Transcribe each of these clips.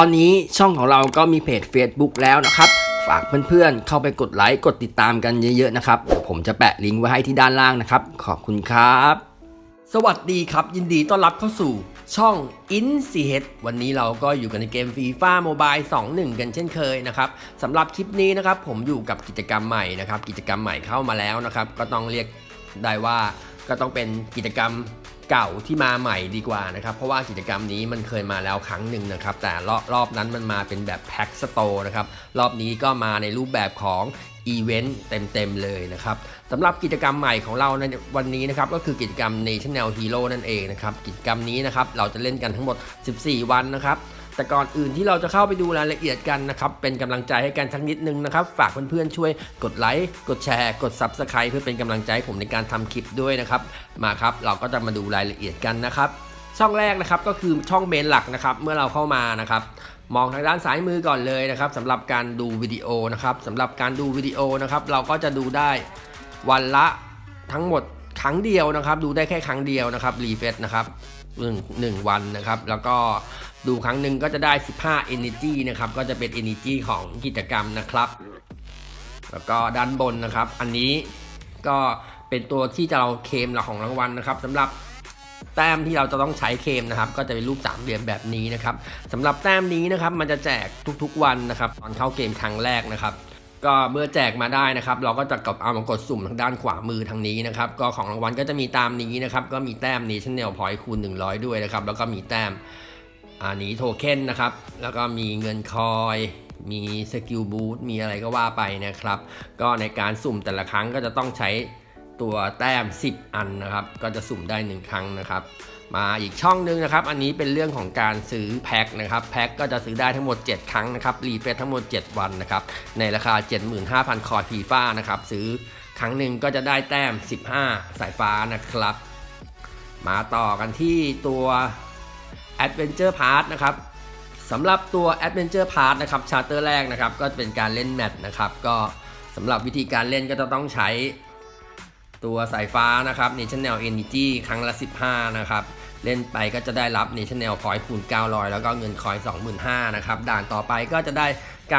ตอนนี้ช่องของเราก็มีเพจ Facebook แล้วนะครับ ฝากเพื่อนๆ เข้าไปกดไลค์กดติดตามกันเยอะๆนะครับเดี๋ยวผมจะแปะลิงก์ไว้ให้ที่ด้านล่างนะครับ ขอบคุณครับ สวัสดีครับ ยินดีต้อนรับเข้าสู่ช่อง i n c h วันนี้เราก็อยู่กันในเกม FIFA Mobile 21 กันเช่นเคยนะครับสำหรับคลิปนี้นะครับผมอยู่กับกิจกรรมใหม่นะครับ กิจกรรมใหม่เข้ามาแล้วนะครับ ก็ต้องเรียกได้ว่าก็ต้องเป็นกิจกรรม เก่าที่มาใหม่ดีกว่านะครับ เพราะว่ากิจกรรมนี้มันเคยมาแล้วครั้งหนึ่งนะครับ แต่รอบรอบนั้นมันมาเป็นแบบแพ็คสโตร์นะครับ รอบนี้ก็มาในรูปแบบของอีเวนต์เต็มๆเลยนะครับสำหรับกิจกรรมใหม่ของเราในวันนี้นะครับก็คือกิจกรรม National Hero นั่นเองนะครับ กิจกรรมนี้นะครับเราจะเล่นกันทั้งหมด 14 วันนะครับ แต่ก่อนอื่นที่เราจะเข้าไปดูรายละเอียดกันนะครับ เป็นกำลังใจให้กันสักนิดนึงนะครับ ฝากเพื่อนๆช่วยกดไลค์ กดแชร์ กด Subscribe เพื่อเป็นกำลังใจผมในการทำคลิปด้วยนะครับ มาครับ เราก็จะมาดูรายละเอียดกันนะครับ ช่องแรกนะครับก็คือช่องเมนหลักนะครับ เมื่อเราเข้ามานะครับมองทางด้านซ้ายมือก่อนเลยนะครับสำหรับการดูวิดีโอนะครับสำหรับการดูวิดีโอนะครับ เราก็จะดูได้วันละทั้งหมดครั้งเดียวนะครับ ดูได้แค่ครั้งเดียวนะครับรีเฟซนะครับ หนึ่งหนึ่งวันนะครับ แล้วก็ดูครั้งหนึ่งก็จะได้ 15 energy นะครับ ก็จะเป็น energy ของกิจกรรมนะครับ แล้วก็ด้านบนนะครับ อันนี้ก็เป็นตัวที่จะเราเคมหลักของรางวัลนะครับสำหรับแต้มที่เราจะต้องใช้เคมนะครับ ก็จะเป็นรูปสามเหลี่ยมแบบนี้นะครับสำหรับแต้มนี้นะครับ มันจะแจกทุกๆวันนะครับ ตอนเข้าเกมครั้งแรกนะครับ ก็เมื่อแจกมาได้นะครับ เราก็จะกดเอามากดสุ่มทางด้านขวามือทางนี้นะครับ ก็ของรางวัลก็จะมีตามนี้นะครับ ก็มีแต้มนี้ชั้นแนวพอยคูณ 100 ด้วยนะครับ แล้วก็มีแต้มอันนี้โทเค็นนะครับ แล้วก็มีเงินคอยมีสกิลบูทมีอะไรก็ว่าไปนะครับ ก็ในการสุ่มแต่ละครั้งก็จะต้องใช้ตัวแต้ม 10 อันนะครับ ก็จะสุ่มได้ 1 ครั้งนะครับ มาอีกช่องหนึงนะครับ อันนี้เป็นเรื่องของการซื้อแพ็คนะครับ แพ็คก็จะซื้อได้ทั้งหมด 7 ครั้งนะครับ รีเฟซทั้งหมด 7 วันนะครับ ในราคา 75,000 คอร์ฟีฟ้านะครับ ซื้อครั้งหนึ่งก็จะได้แต้ม 15 สายฟ้านะครับ มาต่อกันที่ตัว Adventure Pass นะครับสำหรับตัว Adventure Pass นะครับชาร์เตอร์แรกนะครับ ก็เป็นการเล่นแมตช์นะครับ ก็สำหรับวิธีการเล่นก็จะต้องใช้ ตัวสายฟ้านะครับ National Energy ครั้งละ 15 นะครับ เล่นไปก็จะได้รับ National Point คูณ 900 แล้วก็เงินคอย 25,000นะครับ ด่านต่อไปก็จะได้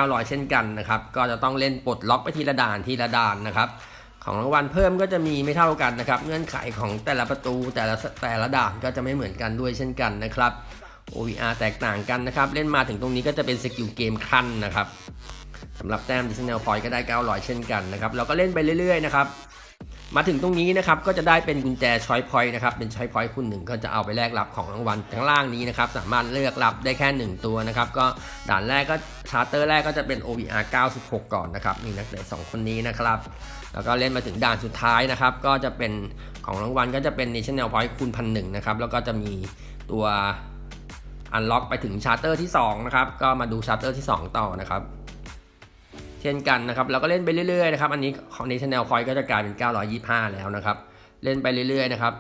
900 เช่นกันนะครับ ก็จะต้องเล่นปลดล็อกไปทีละด่านทีละด่านนะครับของรางวัลเพิ่มก็จะมีไม่เท่ากันนะครับ เงื่อนไขของแต่ละประตูแต่ละแต่ละด่านก็จะไม่เหมือนกันด้วยเช่นกันนะครับ OVR แตกต่างกันนะครับ เล่นมาถึงตรงนี้ก็จะเป็นสกิลเกมขั้นนะครับสำหรับแต้ม National Point ก็ได้ 900 เช่นกันนะครับ เราก็เล่นไปเรื่อยๆนะครับ มาถึงตรงนี้นะครับก็จะได้เป็นกุญแจช้อยพอยต์นะครับเป็นช้อยพอยต์คุณหนึ่งก็จะเอาไปแลกรับของรางวัลข้างล่างนี้นะครับสามารถเลือกรับได้แค่ 1 ตัวนะครับก็ด่านแรกก็ชาร์เตอร์แรกก็จะเป็น OVR 96 ก่อนนะครับนี่นักเตะสองคนนี้นะครับแล้วก็เล่นมาถึงด่านสุดท้ายนะครับก็จะเป็นของรางวัลก็จะเป็น National Point คูณพันหนึ่งนะครับแล้วก็จะมีตัวอันล็อกไปถึงชาร์เตอร์ที่2นะครับก็มาดูชาร์เตอร์ที่ 2 ต่อนะครับ ช่นกันนะครับเราก็เล่นไปเรื่อยๆนะครับอันนี้ของ National Point ก็จะกลายเป็น 925 แล้วนะครับเล่นไปเรื่อยๆนะครับ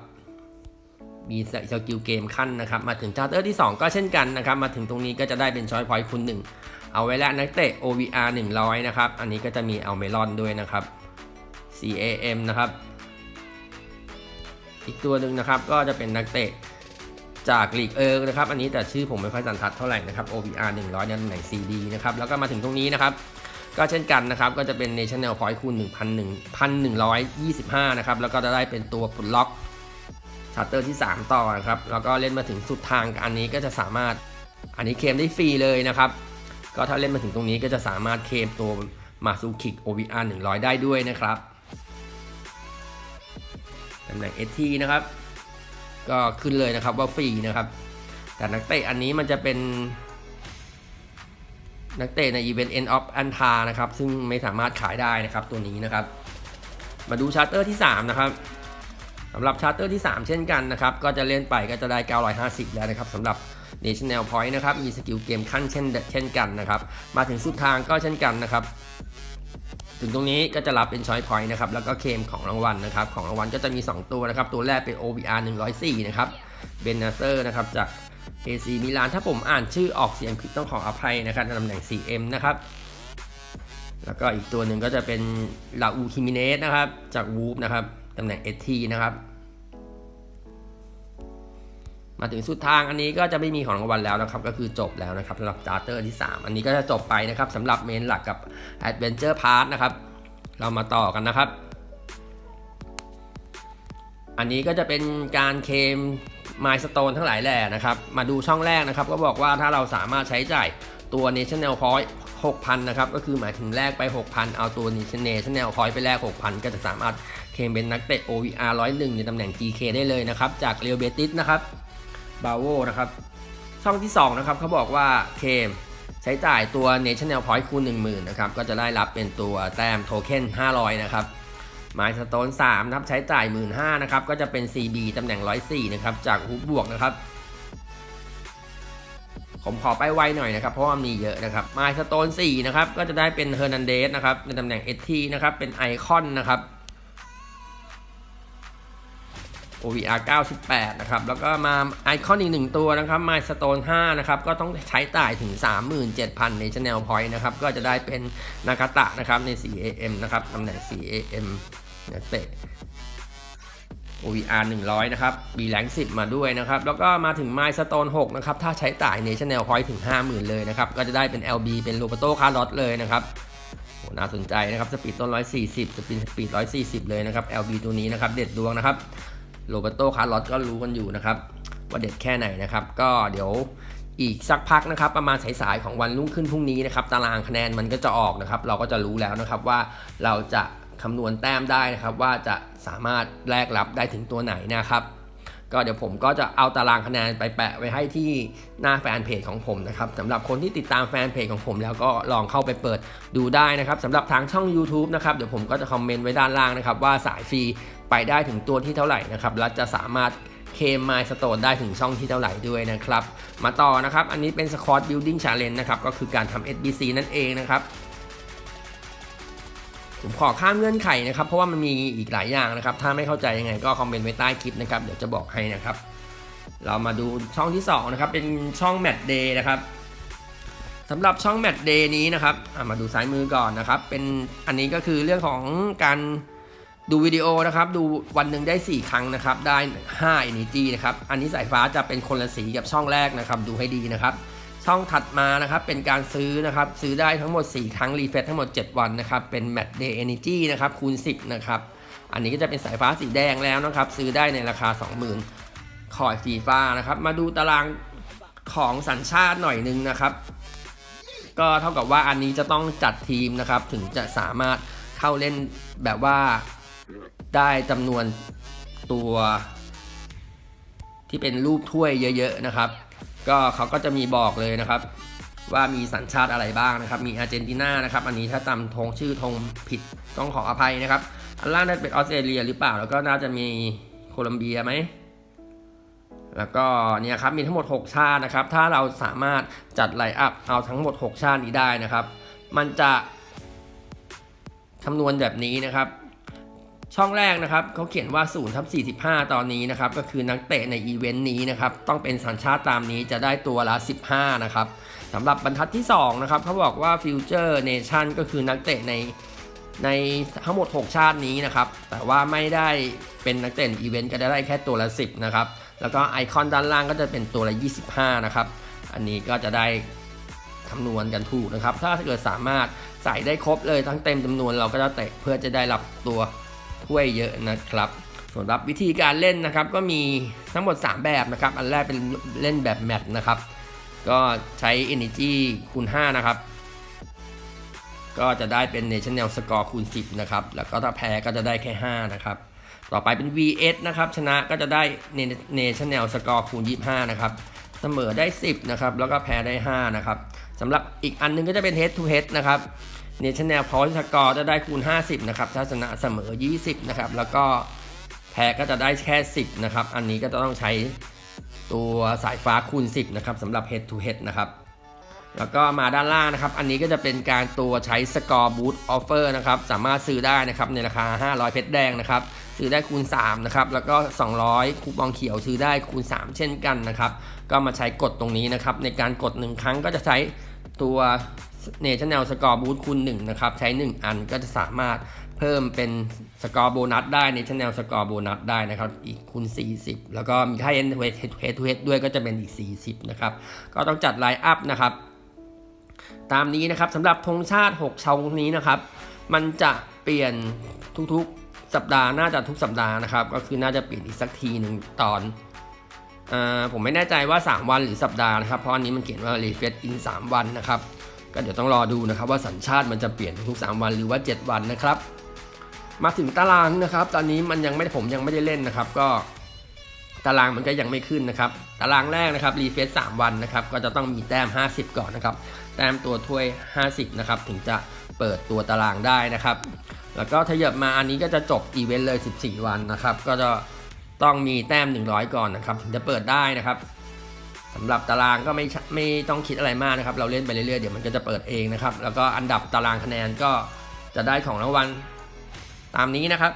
มีสกิลเกมขั้นนะครับมาถึงชาร์เตอร์ที่ 2 ก็เช่นกันนะครับมาถึงตรงนี้ก็จะได้เป็นช้อยพอยต์คูณ1 เอาไว้แล้วนักเตะ OVR 100 นะครับ อันนี้ก็จะมีเอาเมลอนด้วยนะครับ CAM นะครับ อีกตัวหนึ่งนะครับก็จะเป็นนักเตะจากลีกเอิร์นะครับ อันนี้แต่ชื่อผมไม่ค่อยสันทัดเท่าไหร่นะครับ OVR 100เนี่ยตำแหน่ง CD นะครับแล้วก็มาถึงตรงนี้นะครับ ก็เช่นกันนะครับ ก็จะเป็น National Point คูณ1,125 นะครับ แล้วก็จะได้เป็นตัวปลดล็อกชาร์เตอร์ที่ 3 ต่อนะครับ แล้วก็เล่นมาถึงสุดทางอันนี้ก็จะสามารถอันนี้เคมได้ฟรีเลยนะครับ ก็ถ้าเล่นมาถึงตรงนี้ก็จะสามารถเคมตัวมาซูคิก OVR 100 ได้ด้วยนะครับตำแหน่ง ST นะครับ ก็ขึ้นเลยนะครับว่าฟรีนะครับ แต่นักเตะอันนี้มันจะเป็น นักเตะในอีเวนต์ End of Anta นะครับซึ่งไม่สามารถขายได้นะครับตัวนี้นะครับ มาดูชาร์เตอร์ที่ 3 นะครับสำหรับชาร์เตอร์ที่ 3 เช่นกันนะครับ ก็จะเล่นไปก็จะได้ 950 แล้วนะครับสำหรับ National Point นะครับ มีสกิลเกมขั้นเช่นเช่นกันนะครับ มาถึงสุดทางก็เช่นกันนะครับ ถึงตรงนี้ก็จะรับเป็นช้อยพอยต์นะครับ แล้วก็เคมของรางวัลนะครับ ของรางวัลก็จะมี 2 ตัวนะครับ ตัวแรกเป็น OVR 104 นะครับเบนนเซอร์นะครับจาก AC มิลานถ้าผมอ่านชื่อออกเสียงผิดต้องขออภัยนะครับในตำแหน่ง 4M นะครับ แล้วก็อีกตัวหนึ่งก็จะเป็นลาอูคิมิเนสนะครับ จากวูฟนะครับตำแหน่ง ST นะครับ มาถึงสุดทางอันนี้ก็จะไม่มีของรางวัลแล้วนะครับ ก็คือจบแล้วนะครับสำหรับสตาร์เตอร์ที่ 3 อันนี้ก็จะจบไปนะครับสำหรับเมนหลักกับ Adventure Part นะครับ เรามาต่อกันนะครับอันนี้ก็จะเป็นการเคล ม m i l e Stone ทั้งหลายแหล่นะครับ มาดูช่องแรกนะครับ ก็บอกว่าถ้าเราสามารถใช้จ่ายตัว National Point 6,000 นะครับ ก็คือหมายถึงแลกไป 6,000 เอาตัว National Point ไปแลก 6,000 ก็จะสามารถเคมเป็นนักเตะ OVR 101 ในตำแหน่ง GK ได้เลยนะครับ จากเรียวเบติสนะครับบาโวนะครับช่องที่ 2 นะครับเขาบอกว่าเคมใช้จ่ายตัว National Point คูณ10,000 นะครับ ก็จะได้รับเป็นตัวแต้มโทเค็น500 นะครับ หมล์สโตน3นะครับใช้จ่าย 1 5ื่นนะครับก็จะเป็น CB ตำแหน่ง 104นะครับจากฮุบบวกนะครับ ผมขอไปไวหน่อยนะครับ เพราะว่ามีเยอะนะครับหมล์สโตน4นะครับก็จะได้เป็นเฮอร์นันเดสนะครับในตำแหน่ง ST นะครับเป็นไอคอนนะครับ OVR 98 นะครับ แล้วก็มาไอคอนอีกหนึ่งตัวนะครับ m i l e Stone 5 นะครับ ก็ต้องใช้จ่ายถึง 37,000ใน Channel Point นะครับ ก็จะได้เป็นนากาตะนะครับใน 4AM นะครับตำแหน่ง 4AM นักเตะ OVR 100 นะครับ B rank 10 มาด้วยนะครับ แล้วก็มาถึง m i l e Stone 6 นะครับ ถ้าใช้จ่ายใน Channel Point ถึง 50,000 เลยนะครับ ก็จะได้เป็น LB เป็น Roberto Carlos เลยนะครับโหน่าสนใจนะครับ สปีดต้น 140 สปีดสปีด 140 เลยนะครับ LB ตัวนี้นะครับ เด็ดดวงนะครับ โรเบโตคาร์ลอสก็รู้กันอยู่นะครับว่าเด็ดแค่ไหนนะครับ ก็เดี๋ยวอีกสักพักนะครับ ประมาณสายๆของวันรุ่งขึ้นพรุ่งนี้นะครับ ตารางคะแนนมันก็จะออกนะครับ เราก็จะรู้แล้วนะครับว่าเราจะคำนวณแต้มได้นะครับ ว่าจะสามารถแลกรับได้ถึงตัวไหนนะครับ ก็เดี๋ยวผมก็จะเอาตารางคะแนนไปแปะไว้ให้ที่หน้าแฟนเพจของผมนะครับสำหรับคนที่ติดตามแฟนเพจของผมแล้วก็ลองเข้าไปเปิดดูได้นะครับสำหรับทางช่อง YouTube นะครับเดี๋ยวผมก็จะคอมเมนต์ไว้ด้านล่างนะครับว่าสายฟรี ไปได้ถึงตัวที่เท่าไหร่นะครับและจะสามารถเคมไมสโตนได้ถึงช่องที่เท่าไหร่ด้วยนะครับ มาต่อนะครับ อันนี้เป็น Squad Building Challenge นะครับ ก็คือการทำ SBC นั่นเองนะครับ ผมขอข้ามเงื่อนไขนะครับ เพราะว่ามันมีอีกหลายอย่างนะครับ ถ้าไม่เข้าใจยังไงก็คอมเมนต์ไว้ใต้คลิปนะครับ เดี๋ยวจะบอกให้นะครับ เรามาดูช่องที่2นะครับ เป็นช่อง Match Day นะครับสำหรับช่อง Match Day นี้นะครับมาดูซ้ายมือก่อนนะครับ เป็นอันนี้ก็คือเรื่องของการ ดูวิดีโอนะครับดูวันหนึ่งได้ 4 ครั้งนะครับ ได้ 5 Energy นะครับ อันนี้สายฟ้าจะเป็นคนละสีกับช่องแรกนะครับ ดูให้ดีนะครับ ช่องถัดมานะครับเป็นการซื้อนะครับ ซื้อได้ทั้งหมด 4 ครั้งรีเฟรชทั้งหมด 7 วันนะครับ เป็น Match Day Energy นะครับคูณ 10 นะครับ อันนี้ก็จะเป็นสายฟ้าสีแดงแล้วนะครับ ซื้อได้ในราคา 20,000คอยฟีฟ้านะครับ มาดูตารางของสัญชาติหน่อยนึงนะครับ ก็เท่ากับว่าอันนี้จะต้องจัดทีมนะครับ ถึงจะสามารถเข้าเล่นแบบว่า ได้จำนวนตัวที่เป็นรูปถ้วยเยอะ ๆ นะครับ ก็เขาก็จะมีบอกเลยนะครับ ว่ามีสัญชาติอะไรบ้างนะครับ มีอาร์เจนตินานะครับ อันนี้ถ้าจำธงชื่อธงผิดต้องขออภัยนะครับ อันล่างน่าจะเป็นออสเตรเลียหรือเปล่า แล้วก็น่าจะมีโคลัมเบียไหม แล้วก็เนี่ยครับ มีทั้งหมด 6 ชาตินะครับ ถ้าเราสามารถจัดไลอัพเอาทั้งหมด 6 ชาตินี้ได้นะครับ มันจะคำนวณแบบนี้นะครับ ช่องแรกนะครับเขาเขียนว่า0ทับ45 ตอนนี้นะครับ ก็คือนักเตะในอีเวนต์นี้นะครับ ต้องเป็นสัญชาติตามนี้จะได้ตัวละ 15 นะครับสำหรับบรรทัดที่ 2 นะครับเขาบอกว่า Future Nation ก็คือนักเตะในในทั้งหมด 6 ชาตินี้นะครับ แต่ว่าไม่ได้เป็นนักเตะอีเวนต์ก็จะได้แค่ตัวละ 10 นะครับ แล้วก็ไอคอนด้านล่างก็จะเป็นตัวละ 25 นะครับ อันนี้ก็จะได้คำนวณกันถูกนะครับ ถ้าเกิดสามารถใส่ได้ครบเลยทั้งเต็มจำนวนเราก็จะเตะเพื่อจะได้รับตัว ถ้วยเยอะนะครับส่วนรับวิธีการเล่นนะครับก็มีทั้งหมด 3 แบบนะครับ อันแรกเป็นเล่นแบบแมตช์นะครับ ก็ใช้ Energy คูณ 5 นะครับ ก็จะได้เป็น National Score คูณ 10 นะครับ แล้วก็ถ้าแพ้ก็จะได้แค่ 5 นะครับ ต่อไปเป็น VS นะครับ ชนะก็จะได้ National Score คูณ 25 นะครับ เสมอได้ 10 นะครับ แล้วก็แพ้ได้ 5 นะครับสำหรับอีกอันนึงก็จะเป็น Head to Head นะครับ National Point Score จะได้คูณ 50 นะครับ ถ้าชนะเสมอ 20 นะครับ แล้วก็แพ้ก็จะได้แค่ 10 นะครับ อันนี้ก็จะต้องใช้ตัวสายฟ้าคูณ 10 นะครับสำหรับ Head to Head นะครับแล้วก็มาด้านล่างนะครับ อันนี้ก็จะเป็นการตัวใช้สกอร์บู t ออฟเฟอร์นะครับ สามารถซื้อได้นะครับในราคา 500 เพชรแดงนะครับ ซื้อได้คูณ 3 นะครับ แล้วก็ 200 คูปองเขียวซื้อได้คูณ 3 เช่นกันนะครับ ก็มาใช้กดตรงนี้นะครับ ในการกด 1 ครั้งก็จะใช้ตัว National Score Boost คูณ1นะครับ ใช้ 1 อันก็จะสามารถเพิ่มเป็นสกอร์โบนัสได้ในชแนลสกอร์โบนัสได้นะครับ อีกคูณ 40 แล้วก็มีค่าเอ็นเฮดเฮดทูเฮดด้วยก็จะเป็นอีก 40 นะครับ ก็ต้องจัดไลน์อัพนะครับ ตามนี้นะครับสำหรับธงชาติ 6ช่องนี้นะครับ มันจะเปลี่ยนทุกๆสัปดาห์น่าจะทุกสัปดาห์นะครับ ก็คือน่าจะเปลี่ยนอีกสักทีหนึ่งตอนอผมไม่แน่ใจว่า 3 วันหรือสัปดาห์นะครับ เพราะอันนี้มันเขียนว่า refresh in 3 วันนะครับ ก็เดี๋ยวต้องรอดูนะครับว่าสัญชาติมันจะเปลี่ยนทุก 3 วันหรือว่า 7 วันนะครับ มาถึงตารางนะครับ ตอนนี้มันยังไม่ผมยังไม่ได้เล่นนะครับ ก็ตารางมันก็ยังไม่ขึ้นนะครับ ตารางแรกนะครับรีเฟซ3วันนะครับ ก็จะต้องมีแต้ม 50 ก่อนนะครับ แต้มตัวถ้วย 50 นะครับ ถึงจะเปิดตัวตารางได้นะครับ แล้วก็ทยบมาอันนี้ก็จะจบอีเวนต์เลย 14 วันนะครับ ก็จะต้องมีแต้ม 100 ก่อนนะครับ ถึงจะเปิดได้นะครับ สำหรับตารางก็ไม่ไม่ต้องคิดอะไรมากนะครับ เราเล่นไปเรื่อยๆเดี๋ยวมันก็จะเปิดเองนะครับ แล้วก็อันดับตารางคะแนนก็จะได้ของรางวัลตามนี้นะครับ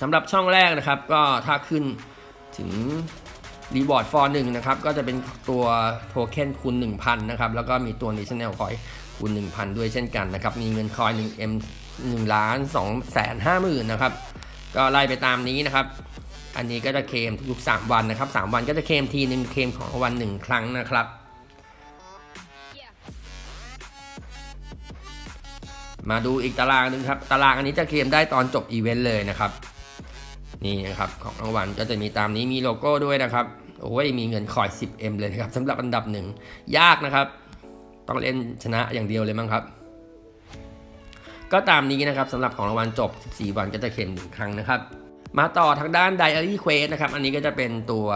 สำหรับช่องแรกนะครับ ก็ถ้าขึ้นถึง Reward for 1นะครับ ก็จะเป็นตัวโทเค็นคูณ1,000 นะครับ แล้วก็มีตัว National Coin คูณ1,000 ด้วยเช่นกันนะครับ มีเงินคอย 1M 1ล้าน2แสน5หมื่นนะครับ ก็ไล่ไปตามนี้นะครับ อันนี้ก็จะเคลมทุกๆ3วันนะครับ 3 วันก็จะเคลมทีหนึ่งเคลมของรางวัลหนึ่งครั้งนะครับ มาดูอีกตารางหนึงครับ ตารางอันนี้จะเคลมได้ตอนจบอีเวนต์เลยนะครับ นี่นะครับของรางวัลก็จะมีตามนี้มีโลโก้ด้วยนะครับ โอ้ยมีเงินคอย 10M เลยนะครับสำหรับอันดับหนึ่งยากนะครับ ต้องเล่นชนะอย่างเดียวเลยมั้งครับ ก็ตามนี้นะครับสำหรับของรางวัลจบ 14 วันก็จะเข็มหนึ่งครั้งนะครับ มาต่อทางด้าน Diary Quest นะครับ อันนี้ก็จะเป็นตัว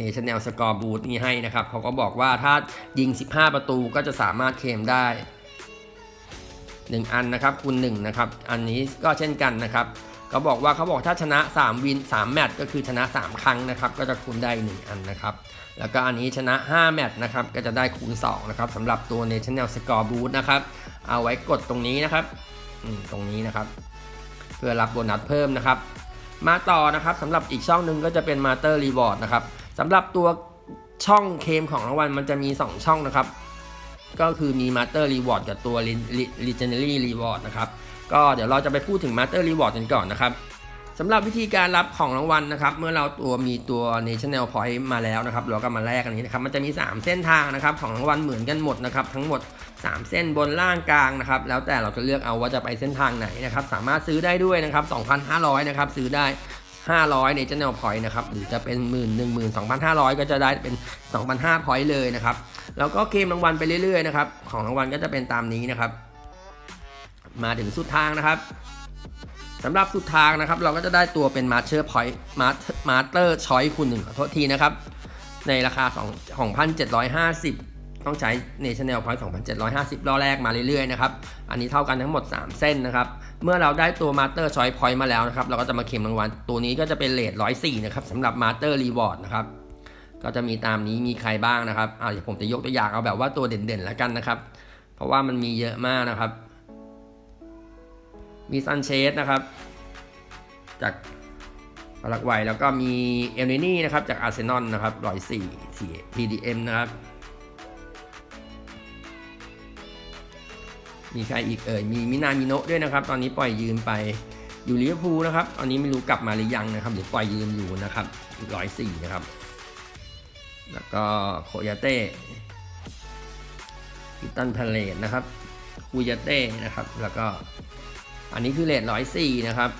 National Score Boost นี่ให้นะครับ เขาก็บอกว่าถ้ายิง 15 ประตูก็จะสามารถเคลมได้ 1 อันนะครับคูณ1นะครับ อันนี้ก็เช่นกันนะครับเขาบอกว่าเขาบอกถ้าชนะ 3 วิน 3 แมตช์ก็คือชนะ 3 ครั้งนะครับ ก็จะคูณได้ 1 อันนะครับ แล้วก็อันนี้ชนะ 5 แมตช์นะครับ ก็จะได้คูณ2นะครับสำหรับตัว National Score Boost นะครับ เอาไว้กดตรงนี้นะครับ ตรงนี้นะครับ เพื่อรับโบนัสเพิ่มนะครับ มาต่อนะครับสำหรับอีกช่องหนึ่งก็จะเป็น Master Reward นะครับสำหรับตัวช่องเคมของรางวัลมันจะมี 2 ช่องนะครับ ก็คือมี Master Reward กับตัว Legendary Reward นะครับ ก็เดี๋ยวเราจะไปพูดถึง Master Reward กันก่อนนะครับ สำหรับวิธีการรับของรางวัลนะครับ เมื่อเราตัวมีตัว National Point มาแล้วนะครับ เราก็มาแลกกันนี้นะครับ มันจะมี 3 เส้นทางนะครับ ของรางวัลเหมือนกันหมดนะครับ ทั้งหมด 3 เส้นบนล่างกลางนะครับ แล้วแต่เราจะเลือกเอาว่าจะไปเส้นทางไหนนะครับ สามารถซื้อได้ด้วยนะครับ 2,500 นะครับ ซื้อได้500ใน Channel Point นะครับ หรือจะเป็น1 1 12,500 ก็จะได้เป็น 2,500 point เลยนะครับ แล้วก็เกมรางวัลไปเรื่อยๆนะครับ ของรางวัลก็จะเป็นตามนี้นะครับ มาถึงสุดทางนะครับ สำหรับสุดทางนะครับ เราก็จะได้ตัวเป็น Master Point Master Choice คูณหนึ่งขอโทษทีนะครับ ในราคา2 2,750 ต้องใช้ National Point 2,750 รอบแรกมาเรื่อยๆนะครับ อันนี้เท่ากันทั้งหมด 3 เส้นนะครับ เมื่อเราได้ตัว Master Choice Point มาแล้วนะครับ เราก็จะมาเข็มรางวัล ตัวนี้ก็จะเป็นเลท104 นะครับสำหรับ Master Reward นะครับก็จะมีตามนี้มีใครบ้างนะครับอ่าเดี๋ยวผมจะยกตัวอย่างเอาแบบว่าตัวเด่นๆแล้วกันนะครับ เพราะว่ามันมีเยอะมากนะครับ มีซันเชสนะครับ จากปารากวัยแล้วก็มีเอลเนนี่นะครับ จากอาร์เซนอลนะครับร้อยสี่สี่ PDM นะครับ มีใครอีกเอ่ย มีมินามิโนะด้วยนะครับ ตอนนี้ปล่อยยืมไปอยู่ลิเวอร์พูลนะครับ ตอนนี้ไม่รู้กลับมาหรือยังนะครับหรือปล่อยยืมอยู่นะครับร้อยสี่นะครับ แล้วก็โคยาเต้พิตันพาเลตนะครับคูยาเต้นะครับ แล้วก็ อันนี้คือเลทร้อยสี่นะครับ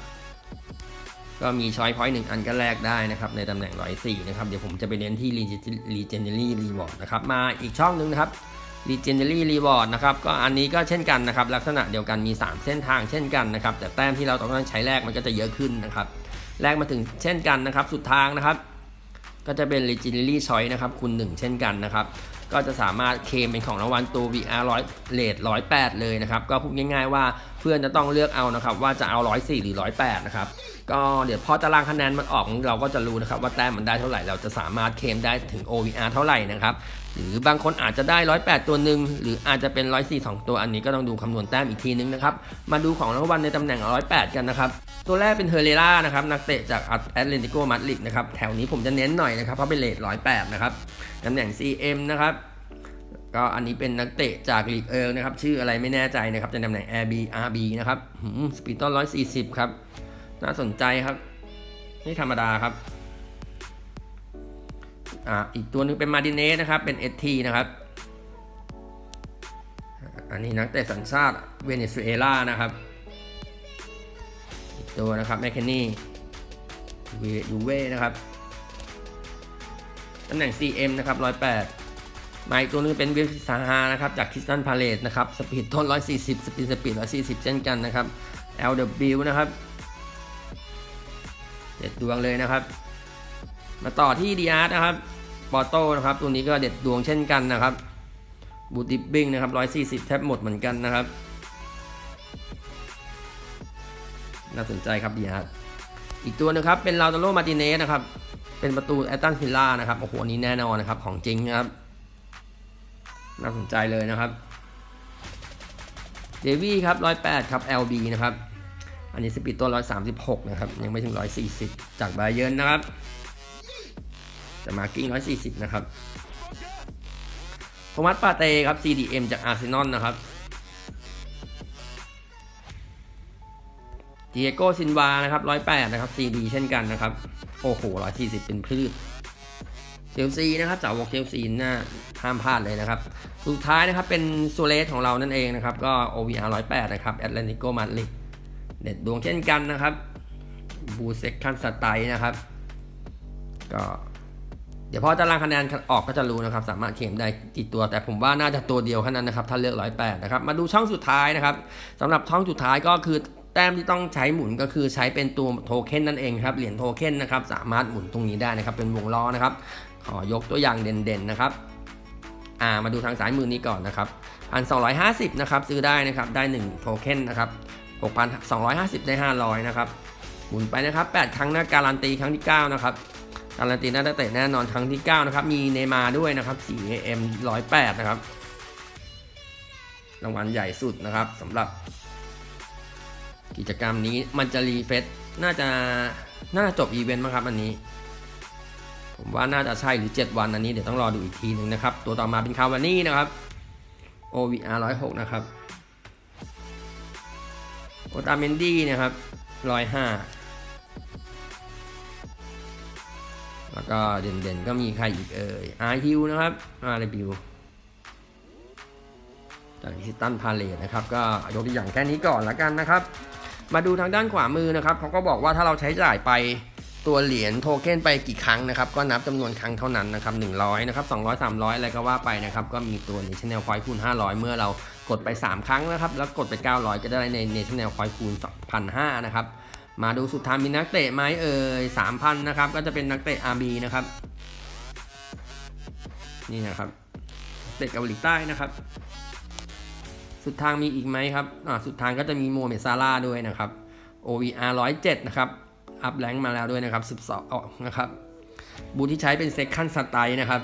ก็มีช้อยพอยต์หนึ่งอันก็แลกได้นะครับ ในตำแหน่งร้อยสี่นะครับ เดี๋ยวผมจะไปเน้นที่ Legendary Reward นะครับ มาอีกช่องหนึ่งนะครับ Legendary Reward นะครับ ก็อันนี้ก็เช่นกันนะครับ ลักษณะเดียวกันมี 3 เส้นทางเช่นกันนะครับ แต่แต้มที่เราต้องใช้แลกมันก็จะเยอะขึ้นนะครับ แลกมาถึงเช่นกันนะครับ สุดทางนะครับ ก็จะเป็น Legendary Choice นะครับคูณ1เช่นกันนะครับ ก็จะสามารถเคลมเป็นของรางวัลตัว VR 100เลท108 เลยนะครับ ก็พูดง่ายๆว่าเพื่อนจะต้องเลือกเอานะครับว่าจะเอา 104 หรือ 108 นะครับ ก็เดี๋ยวพอตารางคะแนนมันออกเราก็จะรู้นะครับว่าแต้มมันได้เท่าไหร่เราจะสามารถเคลมได้ถึง OVR เท่าไหร่นะครับหรือบางคนอาจจะได้ 108 ตัวหนึ่งหรืออาจจะเป็น 104 2 ตัวอันนี้ก็ต้องดูคำนวณแต้มอีกทีนึงนะครับมาดูของรางวัลในตำแหน่ง 108 กันนะครับตัวแรกเป็นเฮเรล่านะครับนักเตะจากแอตเลติโกมาดริดนะครับแถวนี้ผมจะเน้นหน่อยนะครับเพราะเป็นเลท108 นะครับตำแหน่ง CM นะครับก็อันนี้เป็นนักเตะจากลีกเอิงนะครับชื่ออะไรไม่แน่ใจนะครับจะตำแหน่ง RB RB นะครับสปีดต้น140 ครับ น่าสนใจครับ ไม่ธรรมดาครับอ่าอีกตัวหนึงเป็นมาดิเนสนะครับ เป็น ST นะครับ อันนี้นักเตะสัญชาติเวเนซุเอลานะครับอีกตัวนะครับแมคเคนนี่ยูเว่นะครับตำแหน่ง CM นะครับ108มาอีกตัวนึงเป็นวิลซาฮานะครับ จากคิสตันพาเลตนะครับ สปีดต้น140 สปีดสปีด140 เช่นกันนะครับ LW นะครับ เด็ดดวงเลยนะครับ มาต่อที่ดีอาร์นะครับปอโต้นะครับ ตัวนี้ก็เด็ดดวงเช่นกันนะครับ บูติบบิ้งนะครับ 140 แทบหมดเหมือนกันนะครับ น่าสนใจครับดีอาร์อีกตัวนึงครับ เป็นลาโตโรมาติเนสนะครับ เป็นประตูแอตตันซิลล่านะครับโอ้โหอันนี้แน่นอนนะครับ ของจริงนะครับ น่าสนใจเลยนะครับเดวี่ครับ 108 ครับ LB นะครับ อันนี้สปีดตัว 136 นะครับ ยังไม่ถึง 140 จากไบเยร์นนะครับ แต่มาร์กิ้ง 140 นะครับ โทมัสปาเต้ครับ CDM จากอาร์เซนอลนะครับเดียโกซินวานะครับ 108 นะครับ CD เช่นกันนะครับ โอ้โห 140 เป็นพืชเชลซีนะครับสาวกเชลซีน่าห้ามพลาดเลยนะครับ สุดท้ายนะครับเป็นซูเรสของเรานั่นเองนะครับ ก็ OVR 108 นะครับแอตเลติโกมาดริด เด็ดดวงเช่นกันนะครับบูเซ็กคันสไตล์นะครับ ก็เดี๋ยวพอตารางคะแนนออกก็จะรู้นะครับ สามารถเข็มได้กี่ตัว แต่ผมว่าน่าจะตัวเดียวแค่นั้นนะครับ ถ้าเลือก108นะครับ มาดูช่องสุดท้ายนะครับสำหรับช่องสุดท้ายก็คือแต้มที่ต้องใช้หมุนก็คือใช้เป็นตัวโทเค็นนั่นเองครับเหรียญโทเค็นนะครับ สามารถหมุนตรงนี้ได้นะครับ เป็นวงล้อนะครับ ขอยกตัวอย่างเด่นๆนะครับอ่ามาดูทางซ้ายมือนี้ก่อนนะครับพันสองนะครับซื้อได้นะครับได้1โทเค็นนะครับ 6,250 ได้ 500 นะครับ หมุนไปนะครับ 8 ครั้งนะการันตีครั้งที่ 9 นะครับ การันตีน่าจะเตะแน่นอนครั้งที่ 9 นะครับ มีเนมาด้วยนะครับ4 AM 108 นะครับ รางวัลใหญ่สุดนะครับสำหรับ กิจกรรมนี้มันจะรีเฟซน่าจะน่าจะจบอีเวนต์มั้งครับอันนี้ ผมว่าน่าจะใช่หรือ 7 วันอันนี้เดี๋ยวต้องรอดูอีกทีหนึ่งนะครับ ตัวต่อมาเป็นคาวานี่นะครับ OVR 106 นะครับ อตาเมนดี้นะครับ105แล้วก็เด่นๆก็มีใครอีกเอ่ยอาร์ฮิวนะครับอาร์เรบิวจากคิสตันพาเลตนะครับ ก็ยกตัวอย่างแค่นี้ก่อนละกันนะครับ มาดูทางด้านขวามือนะครับเขาก็บอกว่าถ้าเราใช้จ่ายไปตัวเหรียญโทเค็นไปกี่ครั้งนะครับ ก็นับจำนวนครั้งเท่านั้นนะครับ100 นะครับ 200 300 อะไรก็ว่าไปนะครับ ก็มีตัว National Point คูณ500 เมื่อเรา กดไป 3 ครั้งนะครับ แล้วกดไป 900 ก็จะได้ใน National Point คูณ2,500นะครับ มาดูสุดท้ายมีนักเตะไหมเอ่ย3,000นะครับ ก็จะเป็นนักเตะ RB นะครับ นี่นะครับ เตะเกาหลีใต้นะครับ สุดทางมีอีกไหมครับ อ่า สุดทางก็จะมีโมเมซาร่าด้วยนะครับ OVR 107 นะครับ อัพแรงมาแล้วด้วยนะครับ 12ออกนะครับ บูทที่ใช้เป็นเซคันด์สไตล์นะครับ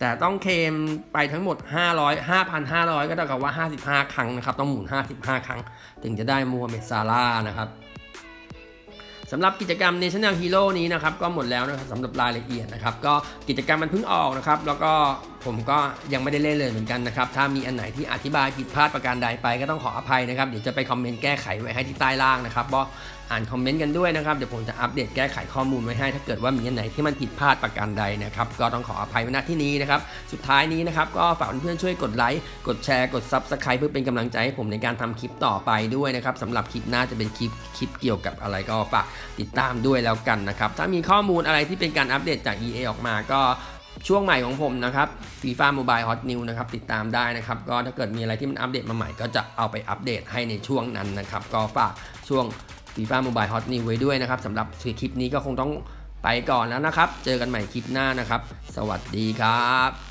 แต่ต้องเคมไปทั้งหมด 500 5,500 ก็เท่ากับว่า 55 ครั้งนะครับ ต้องหมุน 55 ครั้ง ถึงจะได้มูฮัมเหม็ดซาร่านะครับสำหรับกิจกรรม National Hero นี้นะครับ ก็หมดแล้วนะครับสำหรับรายละเอียดนะครับ ก็กิจกรรมมันเพิ่งออกนะครับ แล้วก็ ผมก็ยังไม่ได้เล่นเลยเหมือนกันนะครับถ้ามีอันไหนที่อธิบายผิดพลาดประการใดไปก็ต้องขออภัยนะครับเดี๋ยวจะไปคอมเมนต์แก้ไขไว้ให้ที่ใต้ล่างนะครับก็อ่านคอมเมนต์กันด้วยนะครับเดี๋ยวผมจะอัปเดตแก้ไขข้อมูลไว้ให้ถ้าเกิดว่ามีอันไหนที่มันผิดพลาดประการใดนะครับก็ต้องขออภัยไว้ณที่นี้นะครับสุดท้ายนี้นะครับก็ฝากเพื่อนๆช่วยกดไลค์กดแชร์กด Subscribe เพื่อเป็นกำลังใจให้ผมในการทำคลิปต่อไปด้วยนะครับสำหรับคลิปหน้าจะเป็นคลิปคลิปเกี่ยวกับอะไรก็ฝากติดตามด้วยแล้วกันนะครับถ้ามีข้อมูลอะไรที่เป็นการอัปเดตจาก EA ออกมาก็ ช่วงใหม่ของผมนะครับฟีฟ่ามือบายฮอตนิวนะครับติดตามได้นะครับก็ถ้าเกิดมีอะไรที่มันอัปเดตมาใหม่ก็จะเอาไปอัปเดตให้ในช่วงนั้นนะครับก็ฝากช่วงฟีฟ่ามือบายฮอตนิวไว้ด้วยนะครับสำหรับคลิปนี้ก็คงต้องไปก่อนแล้วนะครับ เจอกันใหม่คลิปหน้านะครับ สวัสดีครับ